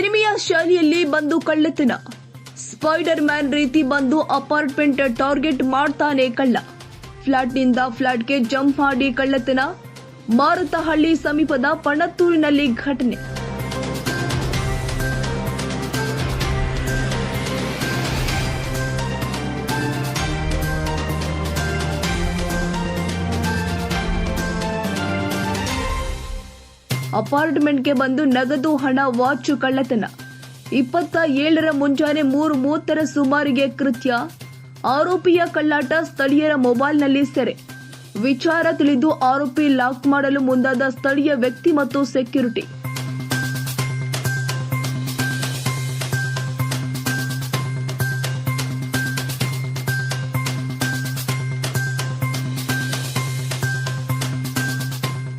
ಸಿನಿಮೆಯ ಶೈಲಿಯಲ್ಲಿ ಬಂದು ಕಳ್ಳತನ. ಸ್ಪೈಡರ್ ಮ್ಯಾನ್ ರೀತಿ ಬಂದು ಅಪಾರ್ಟ್ಮೆಂಟ್ ಟಾರ್ಗೆಟ್ ಮಾಡ್ತಾನೆ ಕಳ್ಳ. ಫ್ಲಾಟ್ನಿಂದ ಫ್ಲಾಟ್ಗೆ ಜಂಪ್ ಮಾಡಿ ಕಳ್ಳತನ. ಮಾರುತಹಳ್ಳಿ ಸಮೀಪದ ಪಣತ್ತೂರಿನಲ್ಲಿ ಘಟನೆ. ಅಪಾರ್ಟ್ಮೆಂಟ್ಗೆ ಬಂದು ನಗದು ಹಣ, ವಾಚ್ ಕಳ್ಳತನ. ಇಪ್ಪತ್ತ ಏಳರ ಮುಂಜಾನೆ ಮೂರು ಮೂವತ್ತರ ಸುಮಾರಿಗೆ ಕೃತ್ಯ. ಆರೋಪಿಯ ಕಳ್ಳಾಟ ಸ್ಥಳೀಯರ ಮೊಬೈಲ್ನಲ್ಲಿ ಸೆರೆ. ವಿಚಾರ ತಿಳಿದು ಆರೋಪಿ ಲಾಕ್ ಮಾಡಲು ಮುಂದಾದ ಸ್ಥಳೀಯ ವ್ಯಕ್ತಿ ಮತ್ತು ಸೆಕ್ಯೂರಿಟಿ.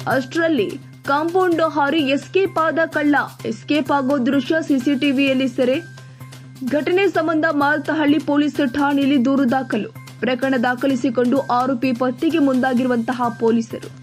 ಅಷ್ಟರಲ್ಲಿ ಕಾಂಪೌಂಡ್ ಹಾರಿ ಎಸ್ಕೇಪ್ ಆದ ಕಳ್ಳ. ಎಸ್ಕೇಪ್ ಆಗೋ ದೃಶ್ಯ ಸಿಸಿಟಿವಿಯಲ್ಲಿ ಸೆರೆ. ಘಟನೆ ಸಂಬಂಧ ಮಾಲ್ತಹಳ್ಳಿ ಪೊಲೀಸ್ ಠಾಣೆಯಲ್ಲಿ ದೂರು ದಾಖಲು. ಪ್ರಕರಣ ದಾಖಲಿಸಿಕೊಂಡು ಆರೋಪಿ ಪತ್ತೆಗೆ ಮುಂದಾಗಿರುವಂತಹ ಪೊಲೀಸರು.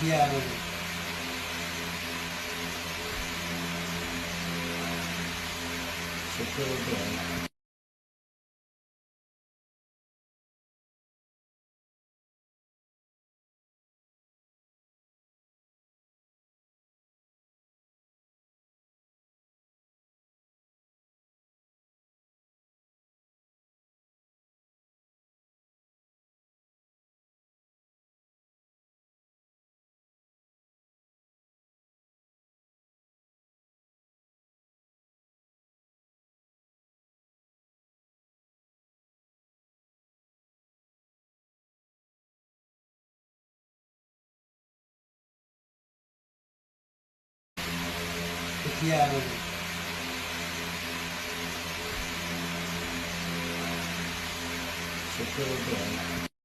diavolo. Sapevo bene. diavolo. Sapevo che